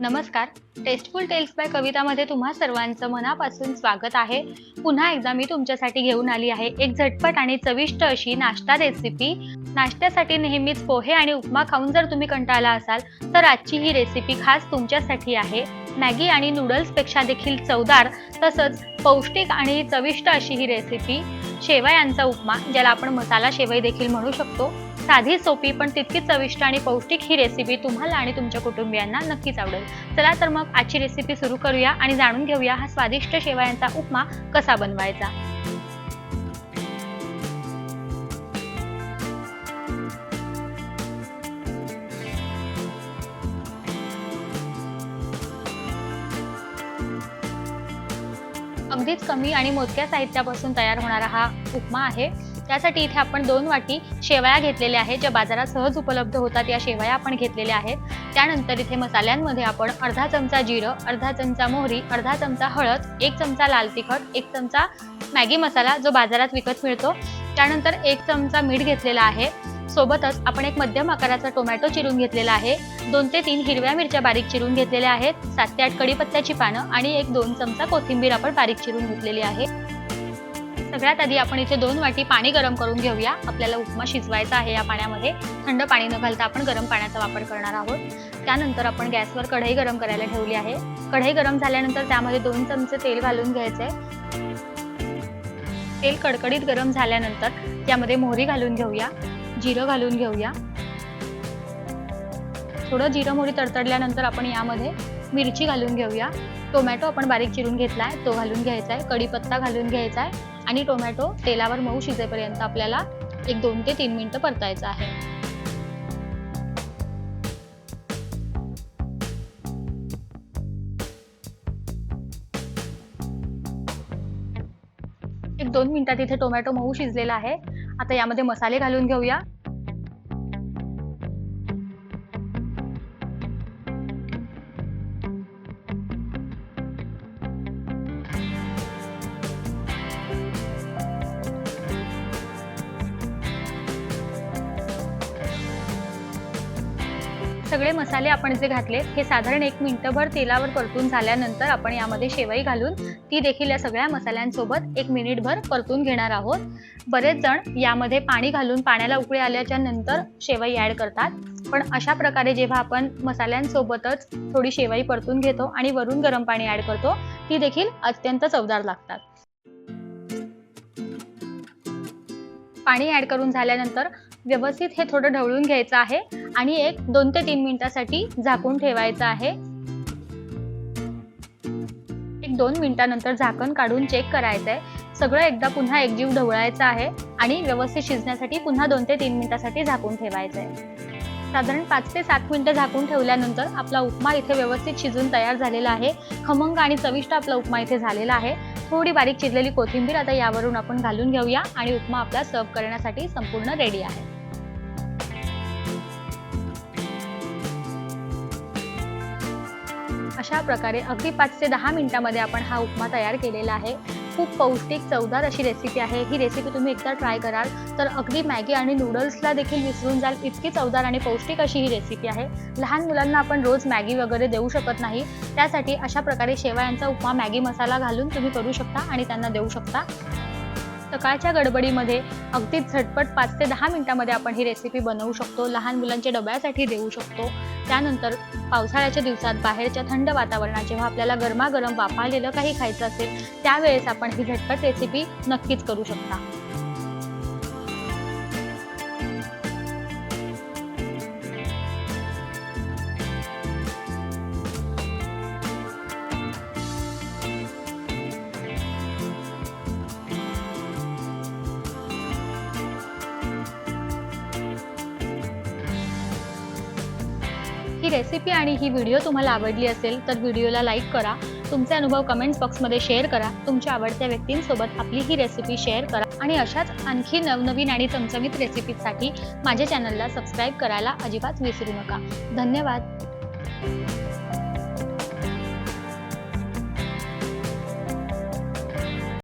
नमस्कार. Tasteful tales by कवितामध्ये तुम्हा सर्वांचं मनापासून स्वागत आहे. पुन्हा एकदा मी तुमच्यासाठी घेऊन आली आहे एक झटपट आणि चविष्ट अशी नाश्ता रेसिपी नाश्त्यासाठी नेहमीच पोहे आणि उपमा खाऊन जर तुम्ही कंटाळला असाल तर आजची ही रेसिपी खास तुमच्यासाठी आहे. मॅगी आणि नूडल्सपेक्षा देखील चवदार तसंच पौष्टिक आणि चविष्ट अशी ही रेसिपी शेवयांचा उपमा ज्याला आपण मसाला शेवई देखील म्हणू शकतो. साधी सोपी पण तितकीच चविष्ट आणि पौष्टिक ही रेसिपी तुम्हाला आणि तुमच्या कुटुंबियांना नक्कीच आवडेल. चला तर मग आजची रेसिपी सुरू करूया आणि जाणून घेऊया हा स्वादिष्ट शेवयांचा उपमा कसा बनवायचा. अगदीच कमी आणि मोजक्या साहित्यापासून तयार होणारा हा उपमा आहे. त्यासाठी इथे आपण दोन वाटी शेवया घेतलेल्या आहेत ज्या बाजारात सहज उपलब्ध होतात. या शेवया आपण घेतलेल्या आहेत. त्यानंतर इथे मसाल्यांमध्ये आपण अर्धा चमचा जिरं अर्धा चमचा मोहरी अर्धा चमचा हळद एक चमचा लाल तिखट एक चमचा मॅगी मसाला जो बाजारात विकत मिळतो. त्यानंतर एक चमचा मीठ घेतलेला आहे. सोबतच आपण एक मध्यम आकाराचा टोमॅटो चिरून घेतलेला आहे. दोन ते तीन हिरव्या मिरच्या बारीक चिरून घेतलेल्या आहेत. सात ते आठ कडीपत्त्याची पानं आणि एक दोन चमचा कोथिंबीर आपण बारीक चिरून घेतलेली आहे. सगळ्यात आधी आपण इथे दोन वाटी पाणी गरम करून घेऊया. आपल्याला उपमा शिजवायचा आहे या पाण्यामध्ये. थंड पाणी न घालता आपण गरम पाण्याचा वापर करणार आहोत. त्यानंतर आपण गॅसवर कढई गरम करायला ठेवली आहे. कढई गरम झाल्यानंतर त्यामध्ये दोन चमचे तेल घालून घ्यायचे तेल कडकडीत गरम झाल्यानंतर त्यामध्ये मोहरी घालून घेऊया. जिरं घालून घेऊया. थोडं जिरं मोहरी तडतडल्यानंतर आपण यामध्ये मिरची घालून घेऊया. टोमॅटो आपण बारीक चिरून घेतला आहे तो घालून घ्यायचा आहे कढीपत्ता घालून घ्यायचा आहे आणि टोमॅटो तेलावर मऊ शिजेपर्यंत आपल्याला एक दोन ते तीन मिनिटं परतायचं आहे. एक दोन मिनिटात इथे टोमॅटो मऊ शिजलेला आहे. आता यामध्ये मसाले घालून घेऊया. सगळे मसाले आपण जे घातले हे साधारण एक मिनिटभर तेलावर परतून झाल्यानंतर आपण यामध्ये शेवई घालून ती देखील या सगळ्या मसाल्यांसोबत एक मिनिटभर परतून घेणार आहोत. बरेच जण यामध्ये पाणी घालून पाण्याला उकळी आल्याच्यानंतर शेवई ॲड करतात. पण अशा प्रकारे जेव्हा आपण मसाल्यांसोबतच थोडी शेवई परतून घेतो आणि वरून गरम पाणी ॲड करतो ती देखील अत्यंत चवदार लागतात. पाणी ॲड करून झाल्यानंतर व्यवस्थित हे थोडं ढवळून घ्यायचं आहे आणि एक दोन ते तीन मिनिटासाठी झाकून ठेवायचं आहे. एक दोन मिनिटानंतर झाकण काढून चेक करायचं आहे सगळं एकदा पुन्हा एकजीव ढवळायचं आहे आणि व्यवस्थित शिजण्यासाठी पुन्हा दोन ते तीन मिनिटासाठी झाकून ठेवायचं आहे साधारण पाच ते सात मिनिटं झाकून ठेवल्यानंतर आपला उपमा इथे व्यवस्थित शिजून तयार झालेला आहे. खमंग आणि चविष्ट आपला उपमा इथे झालेला आहे. थोडी बारीक चिरलेली कोथिंबीर आता यावरून आपण घालून घेऊया आणि उपमा आपला सर्व करण्यासाठी संपूर्ण रेडी आहे. अशा प्रकारे अगदी पाच ते दहा मिनिटामध्ये आपण हा उपमा तयार केलेला आहे. खूप पौष्टिक चवदार अशी रेसिपी आहे. ही रेसिपी तुम्ही एकदा ट्राय कराल तर अगदी मॅगी आणि नूडल्सला देखील विसरून जाल. इतकी चवदार आणि पौष्टिक अशी ही रेसिपी आहे. लहान मुलांना आपण रोज मॅगी वगैरे देऊ शकत नाही. त्यासाठी अशा प्रकारे शेवयांचा उपमा मॅगी मसाला घालून तुम्ही करू शकता आणि त्यांना देऊ शकता. सकाळच्या गडबडीमध्ये अगदीच झटपट पाच ते दहा मिनटामध्ये आपण ही रेसिपी बनवू शकतो लहान मुलांच्या डब्यासाठी देऊ शकतो. त्यानंतर पावसाळ्याच्या दिवसात बाहेरच्या थंड वातावरणात जेव्हा आपल्याला गरमागरम वापरलेलं काही खायचं असेल त्यावेळेस आपण ही झटपट रेसिपी नक्कीच करू शकता. ही रेसिपी आणि ही व्हिडिओ तुम्हाला आवडली असेल तर व्हिडिओला लाईक करा. तुमचे अनुभव कमेंट्स बॉक्समध्ये शेअर करा. तुमच्या आवडत्या व्यक्तींसोबत आपली ही रेसिपी शेअर करा. आणि अशाच आणखी नवनवीन आणि चमचमीत रेसिपीजसाठी माझ्या चॅनलला सबस्क्राईब करायला अजिबात विसरू नका. धन्यवाद.